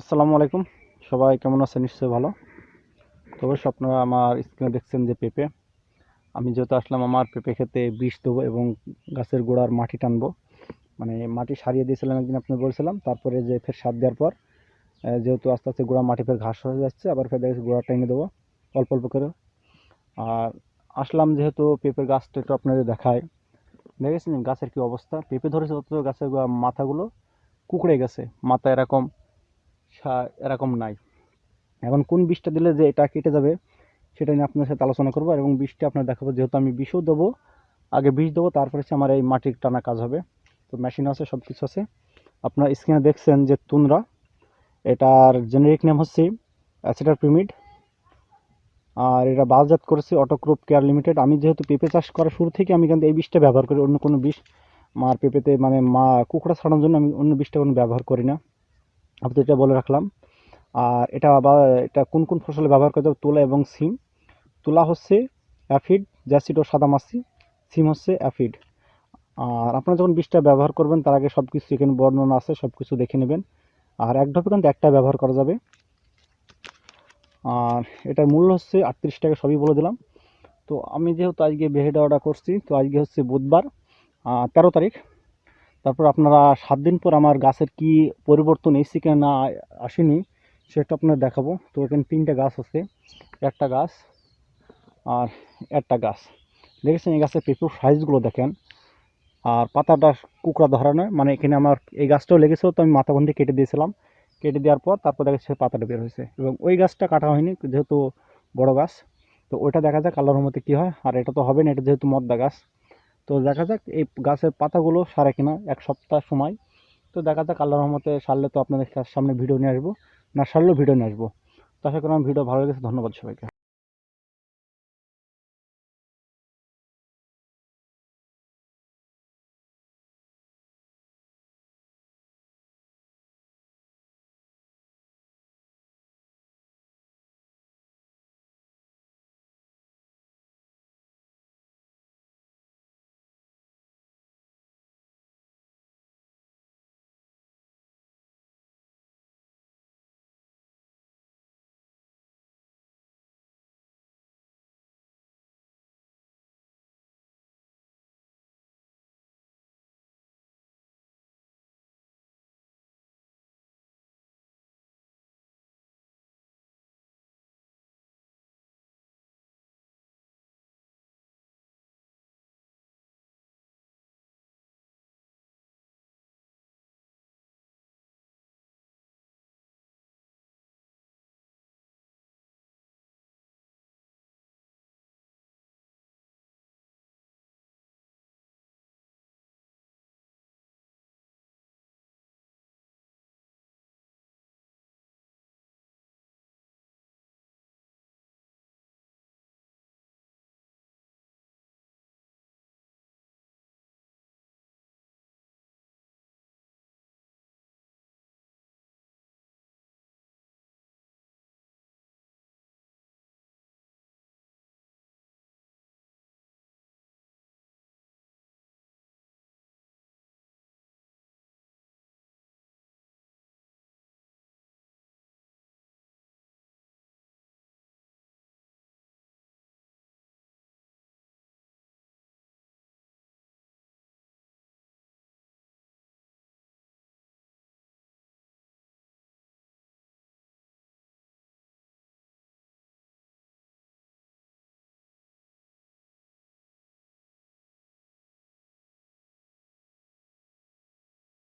আসসালামু আলাইকুম। সবাই কেমন আছেন? নিশ্চয়ই ভালো। তো অবশ্যই আপনারা আমার স্ক্রিনে দেখছেন যে পেঁপে। আমি যেহেতু আসলাম আমার পেঁপে খেতে বিষ দেবো এবং গাছের গোড়ার মাটি টানবো। মানে মাটি সারিয়ে দিয়েছিলাম একদিন আপনি বলছিলাম। তারপরে যে ফের সার দেওয়ার পর যেহেতু আস্তে আস্তে গোড়া মাটি ফের ঘাস হয়ে যাচ্ছে, আবার ফের দেখেছি গোড়া টেনে দেবো, অল্প অল্প করে। আর আসলাম যেহেতু পেঁপের গাছটা একটু আপনাদের দেখায় দেখেছেন গাছের কি অবস্থা? পেঁপে ধরেছে অথচ গাছের মাথাগুলো কুকড়ে গেছে। মাথা এরকম। এরকম নাই। এখন কোন বিষটা দিলে যে এটা কেটে যাবে, সেটা নিয়ে আপনার সাথে আলোচনা করব এবং বিষটা আপনার দেখাবো। যেহেতু আমি বিষও দেবো, আগে বিষ দেবো, তারপরে হচ্ছে আমার এই মাটির টানা কাজ হবে। তো মেশিন আছে সব কিছু আছে। আপনার স্ক্রিনে দেখছেন যে তুনরা, এটার জেনেরিক নেম হচ্ছে অ্যাসিটার প্রিমিড আর এটা বাজাত করেছি অটোক্রোপ কেয়ার লিমিটেড আমি যেহেতু পেঁপে চাষ করার শুরু থেকে আমি কিন্তু এই বিষটা ব্যবহার করি, অন্য কোনো বিষ। মার পেঁপেতে মানে মা কুকুড়া ছাড়ানোর জন্য আমি অন্য বিষটা কোনো ব্যবহার করি না। আপাতত এটা বলে রাখলাম। আর এটা আবার, এটা কোন কোন ফসলে ব্যবহার করতে হবে তুলা এবং সিম? তুলা হচ্ছে অ্যাফিড, জ্যাসিড ও সাদা সাদামাছি সিম হচ্ছে অ্যাফিড। আর আপনারা যখন বীজটা ব্যবহার করবেন, তার আগে সব কিছু এখানে বর্ণনা আছে সব কিছু দেখে নেবেন। আর এক ঢপে কিন্তু একটা ব্যবহার করা যাবে। আর এটার মূল্য হচ্ছে আটত্রিশ টাকা, সবই বলে দিলাম। তো আমি যেহেতু আজকে বেহেডা অর্ডার করছি, তো আজকে হচ্ছে বুধবার তেরো তারিখ। তারপর আপনারা সাত দিন পর আমার গাছের কি পরিবর্তন এসেছে কিনা না আসেনি, সেটা আপনার দেখাবো। তো এখানে তিনটে গাছ আছে, একটা গাছ আর একটা গাছ। দেখেছেন এই গাছের পেঁপুর সাইজগুলো দেখেন। আর পাতাটা কুকড়া ধরা নয় মানে এখানে আমার এই গাছটাও লেগেছিল, তো আমি মাথা বন্ধে কেটে দিয়েছিলাম। কেটে দেওয়ার পর তারপর দেখা যাচ্ছে পাতাটা বের হয়েছে। এবং ওই গাছটা কাটা হয়নি, যেহেতু বড় গাছ। তো ওইটা দেখা যাক, আল্লাহর মধ্যে কী হয়। আর এটা তো হবে না, এটা যেহেতু মদ্দা গাছ। তো দেখা যাক এই গাছের পাতাগুলো সারে কিনা এক সপ্তাহ সময়। তো দেখা যাক আল্লাহ রহমতে সারলে তো আপনাদের সামনে ভিডিও নিয়ে আসব, না সারলেও ভিডিও নিয়ে আসব। তো আশা করি আমার ভিডিও ভালো লেগেছে, ধন্যবাদ সবাইকে।